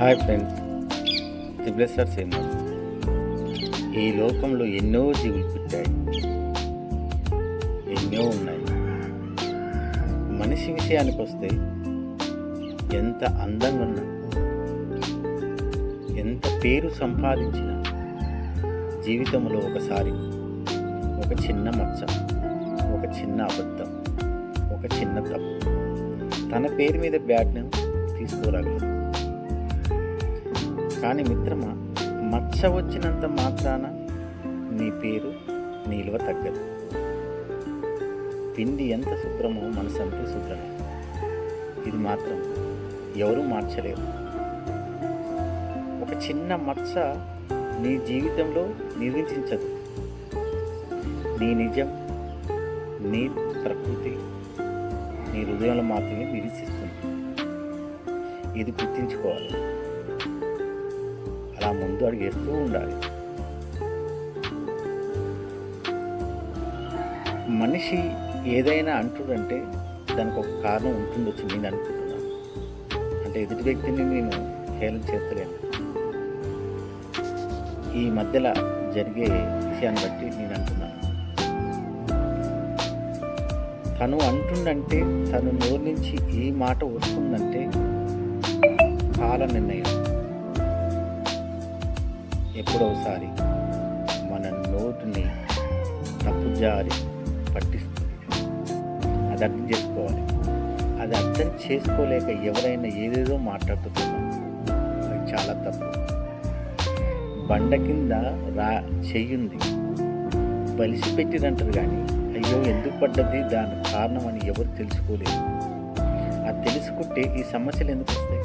Hi friends. త్రిబ్లెస్టర్ cinema ఈ లోకంలో ఎన్నో జీవులు పుట్టాయి. ఎన్నో ఉన్నాయి. మనిషి విషయానికి వస్తే ఎంత అందంగా ఉన్నా ఎంత పేరు సంపాదించినా జీవితంలో ఒకసారి ఒక చిన్న మచ్చ ఒక చిన్న అబద్ధం ఒక చిన్న తప్పు తన పేరు మీద బ్యాట్ను తీసుకోరాగలదు కానీ మిత్రమా మచ్చ వచ్చినంత మాత్రాన నీ పేరు నీలువ తగ్గదు. పిండి ఎంత శుభ్రమో మనసు అంతే శుభ్రమే. ఇది మాత్రం ఎవరూ మార్చలేరు. ఒక చిన్న మచ్చ నీ జీవితంలో నిర్వచించదు నీ నిజం నీ ప్రకృతి నీ హృదయంలో మాత్రమే నిరీక్షిస్తుంది. ఇది గుర్తించుకోవాలి. అలా ముందు అడిగేస్తూ ఉండాలి. మనిషి ఏదైనా అంటుడంటే దానికి ఒక కారణం ఉంటుండొచ్చు నేను అనుకుంటున్నాను. అంటే ఎదుటి వ్యక్తిని నేను హేళన చేస్తలేను. ఈ మధ్యలో జరిగే విషయాన్ని బట్టి నేను అంటున్నాను. తను అంటుండంటే తను నోరు నుంచి ఈ మాట వస్తుందంటే కాల నిర్ణయం ఎప్పుడోసారి మన నోటిని తప్పుజారి పట్టిస్తుంది. అది అర్థం చేసుకోవాలి. అది అర్థం చేసుకోలేక ఎవరైనా ఏదేదో మాట్లాడుతున్నాం అది చాలా తప్పు. బండ కింద రా చెయ్యుంది. బలిసి పెట్టిరంటారు కానీ అయ్యో ఎందుకు పడ్డది? దాని కారణం అని ఎవరు తెలుసుకోలేదు. అది తెలుసుకుంటే ఈ సమస్యలు ఎందుకు వస్తాయి?